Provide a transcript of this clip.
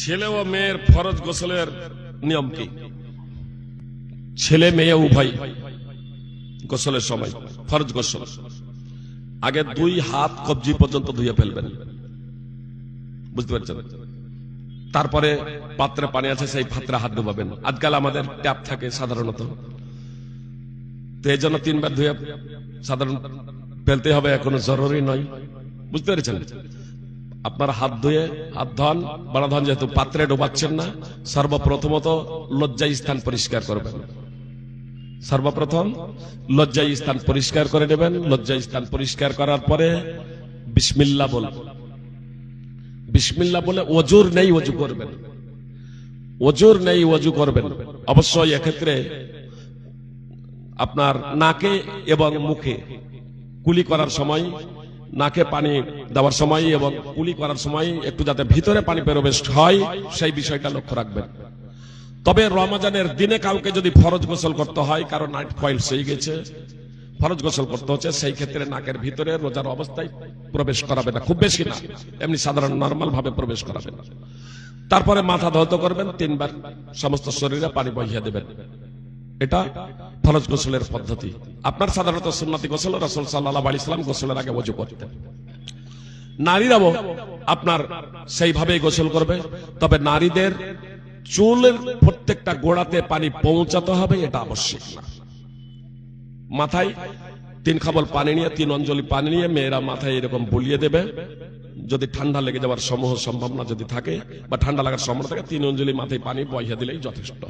ছেলে ও মেয়ের ফরজ গোসলের নিয়ম কি? ছেলে, মেয়ে, উভয় গোসলের সময়, ফরজ গোসল। আগে দুই হাত কবজি পর্যন্ত ধুয়ে ফেলবেন। বুঝতে পারছেন? তারপরে পাত্রে পানি আছে, সেই পাত্রে হাত ডুবাবেন। আজকাল আমাদের ট্যাপ থাকে সাধারণত। তো এই জন্য তিনবার ধুয়ে সাধারণ ফেলতে হবে, এখনও জরুরি নয়। বুঝতে পেরেছেন? আপনার হাত ধুয়ে, হাত ধন বাড়া ধন যেহেতু পাত্রে ডোবাচ্ছেন না, সর্বপ্রথমত লজ্জায় স্থান পরিষ্কার করবেন। সর্বপ্রথম লজ্জায় স্থান পরিষ্কার করে নেবেন। লজ্জায় স্থান পরিষ্কার করার পরে বিসমিল্লা বল। বিসমিল্লা বলে অজুর নেই অজু করবেন। অজুর নেই অজু করবেন। অবশ্যই এক্ষেত্রে আপনার নাকে এবং মুখে কুলি করার সময় নাকে পানি দেওয়ার সময় এবং কুলি করার সময় একটু যাতে ভিতরে পানি প্রবেশ হয়, সেই বিষয়টা লক্ষ্য রাখবেন। তবে রমাজানের দিনে কাউকে যদি ফরজ গোসল করতে হয় কারণ নাইট ফয়েল সেই গেছে। ফরজ গোসল করতে হচ্ছে, সেই ক্ষেত্রে নাকের ভিতরে রোজার অবস্থায় প্রবেশ করাবে না। খুব বেশি না, এমনি সাধারণ নর্মাল ভাবে প্রবেশ করাবে না। তারপরে মাথা ধৌত করবেন, তিনবার সমস্ত শরীরে পানি বহিয়ে দেবেন। এটা ফরজ গোসলের পদ্ধতি। আপনার সাধারণত সুন্নতি গোসল, রসুল সাল্লাহ আলি সাল্লাম গোসলের আগে অজু করতেন। নারীরাও আপনার সেইভাবেই গোসল করবে, তবে নারীদের চুলের প্রত্যেকটা গোড়াতে পানি পৌঁছাতে হবে, এটা আবশ্যক না। মাথায় তিন খাবল পানি নিয়ে, তিন অঞ্জলি পানি নিয়ে মেয়েরা মাথায় এরকম বলিয়ে দেবে। যদি ঠান্ডা লেগে যাওয়ার সমূহ সম্ভাবনা যদি থাকে, বা ঠান্ডা লাগার সম্ভাবনা থাকে, তিন অঞ্জলি মাথায় পানি বহিয়ে দিলেই যথেষ্ট।